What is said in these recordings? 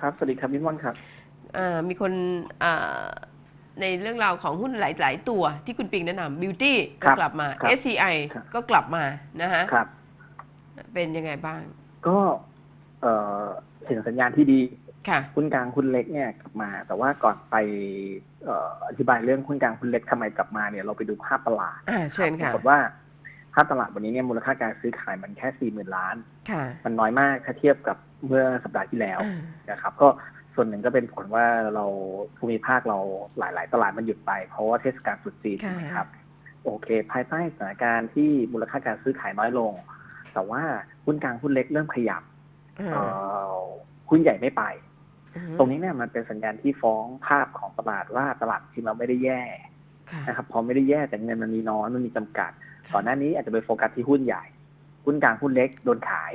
ครับ สวัสดีครับพี่ม่อนครับอ่ามีคนอ่าในเรื่องราวของหุ้นหลาย ๆ ตัวที่คุณปิงแนะนำ Beauty คก็รับกลับมาครับ SCI ครับก็กลับมานะฮะครับเป็นยังไงบ้าง ก็เอ่อเห็นสัญญาณที่ดีค่ะหุ้นกลางหุ้นเล็กเนี่ยกลับมา แต่ว่าก่อนไปเอ่ออธิบายเรื่องหุ้นกลางหุ้นเล็กทำไมกลับมาเนี่ยเราไปดูภาพตลาดอ่าเชิญปราค่ะกฏว่าภาพตลาดวันนี้เนี่ยมูลค่าการซื้อขายมันแค่สี่หมื่นล้านค่ะมันน้อยมากถ้าเทียบกับเมื่อสัปดาห์ที่แล้วอ่านะครับ ก็ส่วนหนึ่งก็เป็นผลว่าเราภูมิภาคเราหลาย ๆ ตลาดมันหยุดไปเพราะว่าเทศกาลตรุษจีนค่ะใช่ไหมครับ โอเค ภายใต้สถานการณ์ที่มูลค่าการซื้อขายน้อยลง แต่ว่าหุ้นกลางหุ้นเล็กเริ่มขยับอ่าเอ่อหุ้นใหญ่ไม่ไปอืมตรงนี้เนี่ยมันเป็นสัญญาณที่ฟ้องภาพของตลาดว่าตลาดจริงเราไม่ได้แย่ค่ะนะครับพอไม่ได้แย่แต่เงินมันมีน้อยมันมีจำกัดค่ะก่อนหน้านี้อาจจะไปโฟกัสที่หุ้นใหญ่ หุ้นกลางหุ้นเล็กโดนขาย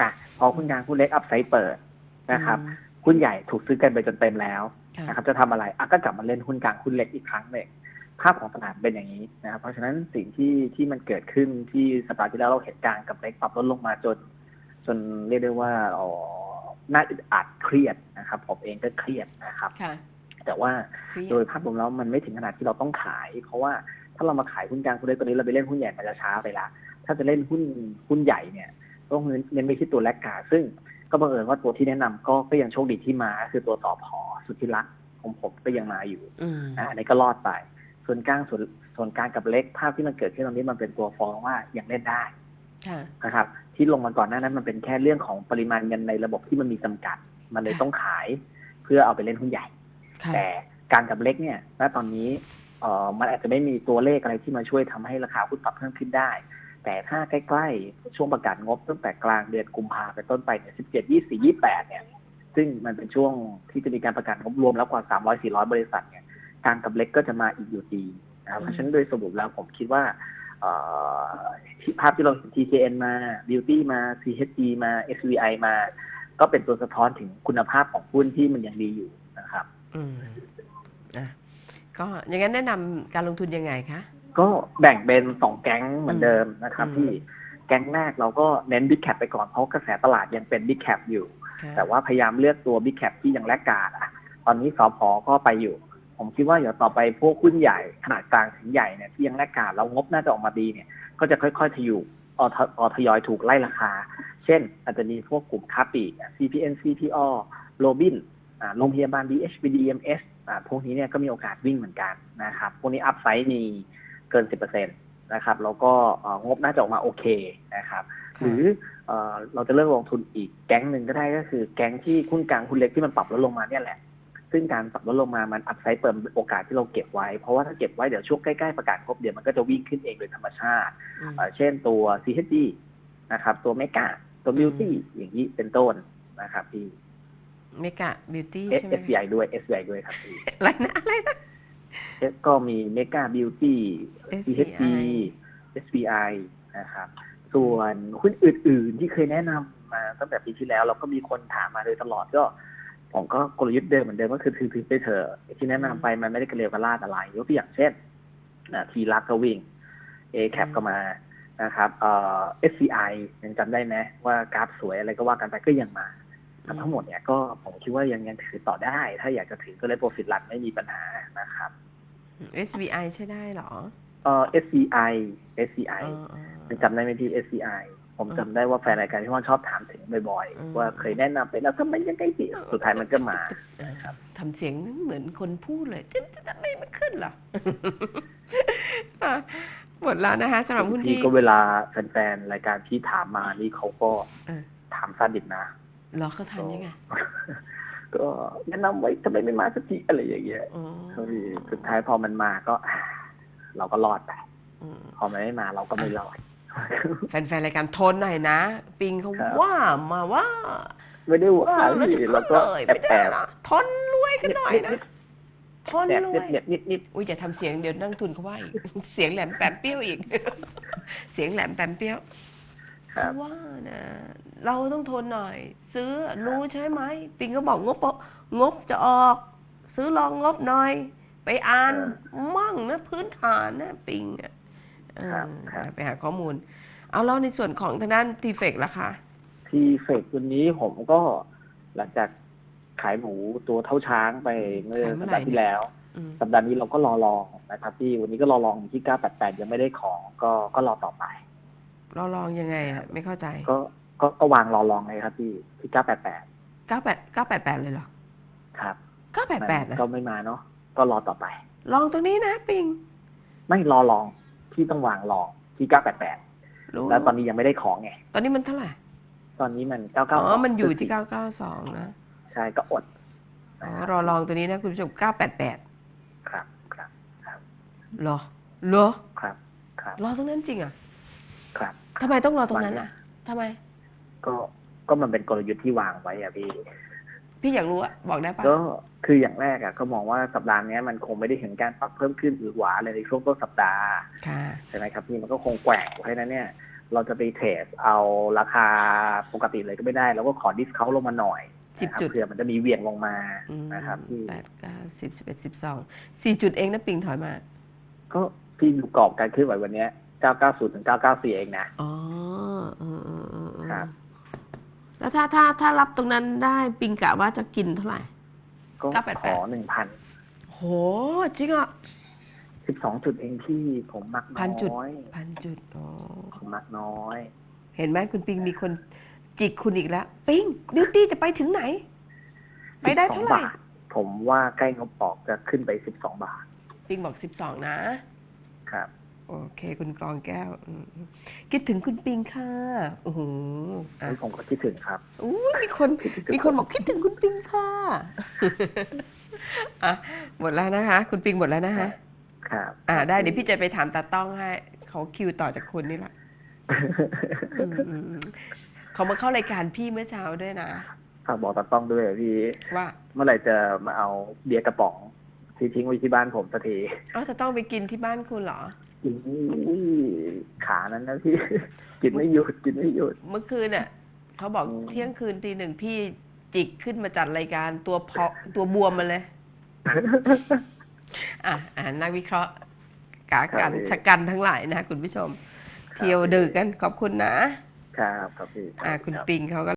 อะพอหุ้นกลางหุ้นเล็กอัพไซด์เปิดนะครับอืมหุ้นใหญ่ถูกซื้อกันไปจนเต็มแล้วค่ะนะครับจะทำอะไรอะก็กลับมาเล่นหุ้นกลางหุ้นเล็กอีกครั้งหนึ่งภาพของตลาดเป็นอย่างนี้นะครับเพราะฉะนั้นสิ่งที่ที่มันเกิดขึ้นที่สัปดาห์ที่แล้วเราเห็นกลางกับเล็กปรับลดลงมาจน จนเรียกได้ว่าอ๋อน่าอึดอัดเครียดนะครับผมเองก็เครียดนะครับค่ะแต่ว่าเครียดโดยภาพรวมแล้วมันไม่ถึงขนาดที่เราต้องขาย เพราะว่าถ้าเรามาขายหุ้นกลางหุ้นเล็กตัวนี้เราไปเล่นหุ้นใหญ่มันจะช้าไปละถ้าจะเล่นหุ้นหุ้นใหญ่เนี่ย ต้องเน้นเน้นไปที่ตัวแรกกา ซึ่งก็บังเอิญว่าตัวที่แนะนำก็ก็ยังโชคดีที่มา คือตัวสอพอสุทธิรักษ์ของผมก็ยังมาอยู่อืมอ่าอันนี้ก็รอดไป ส่วนกลางส่วนส่วนกลางกับเล็กภาพที่มันเกิดขึ้นตรงนี้มันเป็นตัวฟ้องว่ายังเล่นได้ค่ะนะครับ ที่ลงมาก่อนหน้านั้นมันเป็นแค่เรื่องของปริมาณเงินในระบบที่มันมีจำกัด มันเลยค่ะต้องขายเพื่อเอาไปเล่นหุ้นใหญ่ค่ะแต่การกับเล็กเนี่ยณตอนนี้เอ่อมันอาจจะไม่มีตัวเลขอะไรที่มาช่วยทำให้ราคาหุ้นปรับเพิ่มขึ้นได้ แต่ถ้าใกล้ๆ ช่วงประกาศงบตั้งแต่กลางเดือนกุมภาเป็นต้นไปเนี่ย17 24 28เนี่ยซึ่งมันเป็นช่วงที่จะมีการประกาศงบรวมแล้วกว่า300 400บริษัทเนี่ยการกับเล็กก็จะมาอีกอยู่ดีนะครับเพราะฉะนั้นโดยสรุปแล้วผมคิดว่าภาพที่เราเห็น TKN มา Beauty มา CHG มา SVI มา ก็เป็นตัวสะท้อนถึงคุณภาพของหุ้นที่มันยังดีอยู่นะครับ อืมอะก็อย่างนั้นแนะนำการลงทุนยังไงคะ ก็แบ่งเป็นสองแก๊งเหมือนเดิมนะครับอืมที่แก๊งแรกเราก็เน้น Big Cap ไปก่อนเพราะกระแสตลาดยังเป็น Big Cap อยู่ค่ะแต่ว่าพยายามเลือกตัว Big Cap ที่ยังแลกกาดอะ ตอนนี้สอพอก็ไปอยู่ ผมคิดว่าเดี๋ยวต่อไปพวกหุ้นใหญ่ขนาดกลางถึงใหญ่เนี่ยที่ยังแลกกาดแล้วงบน่าจะออกมาดีเนี่ย ก็จะค่อยๆทยูออทออทยอยถูกไล่ราคา เช่น อาจจะมีพวกกลุ่มค้าปลีกอะ CPN CPO โรบินอ่าโรงพยาบาล BHBD MS อ่าพวกนี้เนี่ยก็มีโอกาสวิ่งเหมือนกันนะครับ พวกนี้อัพไซด์มี เกิน10%นะครับแล้วก็เอ่องบน่าจะออกมาโอเคนะครับ หรือเอ่อเราจะเลือกลงทุนอีกแก๊งหนึ่งก็ได้ก็คือ แก๊งที่หุ้นกลางหุ้นเล็กที่มันปรับลดลงมาเนี่ยแหละ ซึ่งการปรับลดลงมามันอัพไซด์เปิดโอกาสที่เราเก็บไว้ เพราะว่าถ้าเก็บไว้เดี๋ยวช่วงใกล้ๆประกาศครบเดี๋ยวมันก็จะวิ่งขึ้นเองโดยธรรมชาติอืมเอ่อเช่นตัว CHG นะครับตัวเมกาตัว Beauty อย่างนี้เป็นต้นนะครับที่เมกะบิวตี้ใช่ไหม SBI ด้วย SBI ด้วยครับพี่อะไรนะอะไรนะ ก็มีเมกา Beauty CHG SCI SBI นะครับ ส่วนหุ้นอื่น ๆ ที่เคยแนะนำมาตั้งแต่ปีที่แล้ว เราก็มีคนถามมาโดยตลอดก็ ผมก็กลยุทธ์เดิมเหมือนเดิมก็คือถือถือไปเถอะไอ้ที่แนะนำไปมันไม่ได้กระเลวกระลาดอะไรยกตัวอย่างเช่นทีรักก็วิ่ง A cap ก็มานะครับเอ่อ SCI ยังจำได้ไหมว่ากราฟสวยอะไรก็ว่ากันไปก็ยังมา ทั้งหมดเนี่ยก็ผมคิดว่ายังยังถือต่อได้ ถ้าอยากจะถือก็เลยโปรฟิตรันไม่มีปัญหานะครับ SBI ใช่ได้เหรอเอ่อ SCI SCI อ๋ออ๋อยังจำได้ไหมพี่ SCI ผมจำได้ว่าแฟนรายการที่ว่าชอบถามถึงบ่อยอืมๆว่าเคยแนะนำไปแล้วทำไมยังไงสิสุดท้ายมันก็มาครับทำเสียงเหมือนคนพูดเลยจะจะทำไมไม่ขึ้นเหรออะหมดแล้วนะคะสำหรับหุ้นพี่ที่ก็เวลาแฟนๆรายการพี่ถามมานี่เขาก็เออถามสั้นดิบนะเหรอเขาทันยังไง ก็แนะนำไว้ทำไมไม่มาสักทีอะไรอย่างเงี้ยอ๋อเฮ้ยสุดท้ายพอมันมาก็อ่าเราก็รอดไปอืมพอมันไม่มาเราก็ไม่รอดแฟนๆรายการทนหน่อยนะ ปิงเขาครับว่ามาว่าไม่ได้ว่าซื้อแล้วจะพี่ขึ้เรานก็เลยแอไม่บได้แอบนะทนรวยกันหน่อยนะทนแอบรวเน็บยเน็บนิดนิดอุ้ยอย่าทำเสียงเดี๋ยวนักลงทุนเขาว่าอีกเสียงแหลมแปมเปรี้ยวอีก เสียงแหลมแปมเปรี้ยว ครัเขาบว่านะเราต้องทนหน่อย ซื้อรู้ใช่ไหมปิงก็บอกงบงบจะออก ซื้อลองงบหน่อย ไปอ่านมั่งนะพื้นฐานนะปิงอะเออครับครับไปหาข้อมูล เอาแล้วในส่วนของทางด้านทีเฟกล่ะคะทีเฟกวันนี้ผมก็หลังจากขายหมูตัวเท่าช้างไปเมื่อขายเมื่สัอปไหร่ดาห์ที่แล้วอืมสัปดาห์นี้เราก็รอลองนะครับพี่วันนี้ก็รอลองอยู่ที่ 988 ยังไม่ได้ของก็ก็รอต่อไปเราลองยังไงอะไม่เข้าใจ ก็ก็ก็วางรอลองเลยครับพี่ที่988เก้าแปดเก้าแปดแปดเลยเหรอครับเก้าแปดแปดนะก็ไม่มาเนาะก็รอต่อไป ลองตรงนี้นะปิง ไม่รอลองที่ต้องวางรองที่988รู้แล้วตอนนี้ยังไม่ได้ของไงตอนนี้มันเท่าไหร่ตอนนี้มันอ๋อ992มันอยู่ที่เก้าเก้าสองนะใช่ก็อดอ๋อรอลองตัวนี้นะคุณผู้ชมเก้าแปดแปดครับครับเหรอเหรอครับครับรอตรงนั้นจริงอะครับ ทำไมต้องรอตรงนั้นอะทำไม ก็ก็มันเป็นกลยุทธ์ที่วางไว้อะพี่ พี่อยากรู้อะบอกได้ปะก็คืออย่างแรกอะก็มองว่าสัปดาห์เนี้ยมันคงไม่ได้เห็นการปรับเพิ่มขึ้นหรือหวาเลยในช่วงต้นสัปดาห์ค่ะใช่ไหมครับพี่มันก็คงแกว่งเพราะฉะนั้นเนี่ย เราจะไปเทรดเอาราคาปกติเลยก็ไม่ได้เราก็ขอดิสเขาลงมาหน่อยสิบนะครับจุดเผื่อมันจะมีเหวี่ยงลงมาอืมนะครับพี่แปดเก้าสิบสิบเอ็ดสิบสองสี่จุดเองนะปิงถอยมา ก็พี่ดูกรอบการเคลื่อนไหววันเนี้ย 990ถึง994 เองนะ อ๋อเออเออเออเออครับ แล้วถ้าถ้าถ้ารับตรงนั้นได้ปิงกะว่าจะกินเท่าไหร่ ก็988ขอ 1,000 โห จริงอะ12 จุดเองพี่ผมมักน้พันจุดอย พันจุดอ๋อผมมักน้อย เห็นไหมคุณปิงมีคนจิกคุณอีกแล้ว ปิงบิวตี้จะไปถึงไหน ไปได้เท่าไหร่ 12บาทผมว่าใกล้งบออกจะขึ้นไป 12 บาทปิงบอกสิบสองนะ ครับ โอเค คุณกรองแก้วอืมคิดถึงคุณปิงค่ะโอ้โหอะผมก็คิดถึงครับอุ้ยมีคนคิดถึงทุมีคนบอกคิดถึงคุณปิงค่ะอะหมดแล้วนะคะ คุณปิงหมดแล้วนะคะ ครับ อ่าได้เดี๋ยวพี่จะไปถามตาต้องให้เขาคิวต่อจากคุณนี่แหละอืมอืมอืมเขามาเข้ารายการพี่เมื่อเช้าด้วยนะ ฝากบอกตาต้องด้วยพี่ ว่าเมื่อไหร่จะมาเอาเบียร์กระป๋องที่ทิ้งไว้ที่บ้านผมสักทีอ๋อตาต้องไปกินที่บ้านคุณเหรอ อุ้ยขานั้นนะพี่ กินไม่หยุดกินไม่หยุด เมื่อคืนน่ะเขาบอกอืมเที่ยงคืนตีหนึ่งพี่จิกขึ้นมาจัดรายการตัวเพาะตัวบวมมาเลย อะอ่านักวิเคราะห์กากันครับชะกันทั้งหลายนะคุณผู้ชม เที่ยวดึกกันขอบคุณนะครับ ครับพี่อ่าคุณรับปิงเขาก็